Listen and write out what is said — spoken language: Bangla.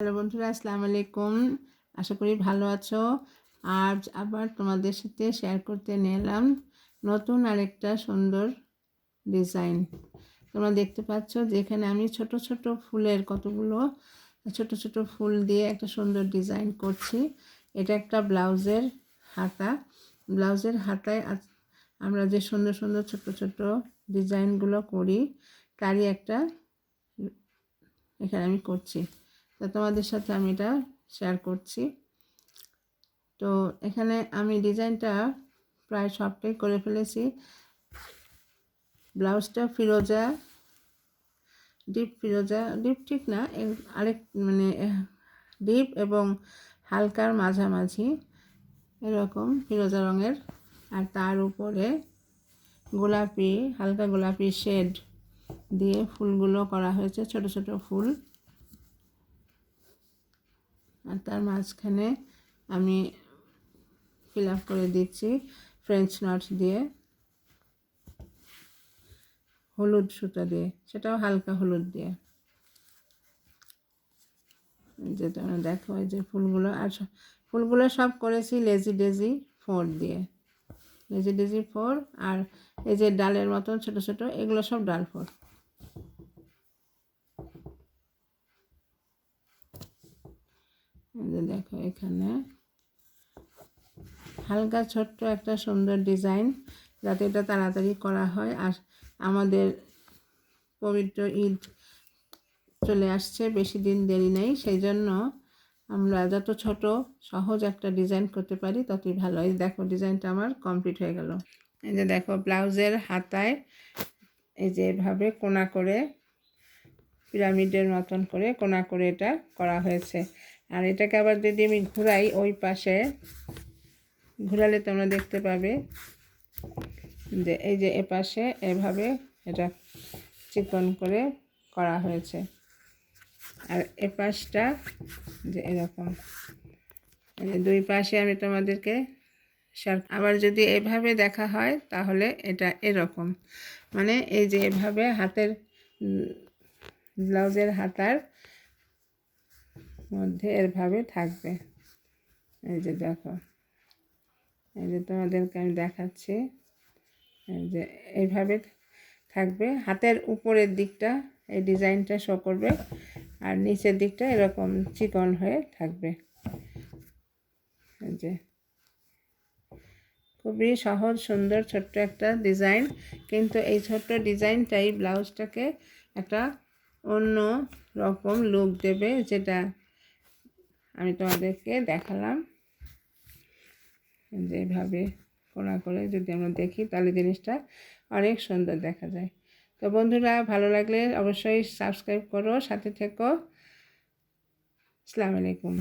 হ্যালো বন্ধুরা, আসসালামু আলাইকুম। আশা করি ভালো আছো। আজ আবার তোমাদের সাথে শেয়ার করতে নিলাম নতুন আরেকটা সুন্দর ডিজাইন তোমরা দেখতে পাচ্ছ যেখানে আমি ছোট ছোট ফুলের কতগুলো, ছোট ছোট ফুল দিয়ে একটা সুন্দর ডিজাইন করছি। এটা একটা ব্লাউজের হাতা। ব্লাউজের হাতায় আমরা যে সুন্দর সুন্দর ছোট ছোট ডিজাইনগুলো করি, তারই একটা এখানে আমি করছি। তো তোমাদের সাথে আমি এটা শেয়ার করছি। তো এখানে আমি ডিজাইনটা প্রায় সবটাই করে ফেলেছি। ব্লাউজটা ফিরোজা ডিপ ফিরোজা ডিপ ঠিক না আরেক মানে ডিপ এবং হালকার মাঝামাঝি এরকম ফিরোজা রঙের। আর তার উপরে গোলাপি, হালকা গোলাপি শেড দিয়ে ফুলগুলো করা হয়েছে, ছোট ছোট ফুল। আর তার মাঝখানে আমি ফিল আপ করে দিচ্ছি ফ্রেঞ্চ নট দিয়ে। হলুদ সুতা দিয়ে, সেটাও হালকা হলুদ দিয়ে। যে আমরা দেখো এই যে ফুলগুলো, আর ফুলগুলো সব করেছি লেজি ডেজি ফোর দিয়ে। লেজি ডেজি ফোর আর এই যে ডালের মতন ছোট ছোট, এগুলো সব ডাল ফোর এই যে দেখো এখানে। হালকা ছোট্ট একটা সুন্দর ডিজাইন যাতে এটা তাড়াতাড়ি করা হয়। আর আমাদের পবিত্র ঈদ চলে আসছে, বেশি দিন দেরি নেই। সেই জন্য আমরা যত ছোট, সহজ একটা ডিজাইন করতে পারি, ততই ভালো। এই দেখো, ডিজাইনটা আমার কমপ্লিট হয়ে গেল। এই যে দেখো, ব্লাউজের হাতায় এই যে এভাবে কোনা করে, পিরামিডের মতন করে কোনা করে এটা করা হয়েছে। আর এটাকে আবার যদি আমি ঘুরাই, ওই পাশে ঘুরালে তোমরা দেখতে পাবে যে এই যে এ পাশে এভাবে এটা চিকন করে করা হয়েছে। আর এ পাশটা যে এরকম। দুই পাশে আমি তোমাদেরকে আবার যদি এভাবে দেখা হয়, তাহলে এটা এরকম। মানে এই যে এভাবে হাতের ব্লাউজের হাতার মধ্যে এভাবে থাকবে। এই যে দেখো। এই যে তোমাদেরকে আমি দেখাচ্ছি। এই যে এইভাবে থাকবে। হাতের উপরের দিকটা এই ডিজাইনটা শো করবে আর নিচের দিকটা এরকম চিকন হয়ে থাকবে। এই যে। খুবই সহজ, সুন্দর, ছোট্ট একটা ডিজাইন। কিন্তু এই ছোট্ট ডিজাইনটাই ব্লাউজটাকে একটা অন্য রকম লুক দেবে যেটা আমি তোমাদেরকে দেখালাম যেভাবে কোনা করে যদি আমরা দেখি, তাহলে জিনিসটা অনেক সুন্দর দেখা যায়। তো বন্ধুরা, ভালো লাগলে অবশ্যই সাবস্ক্রাইব করো, সাথে থেকো। আসসালামু আলাইকুম।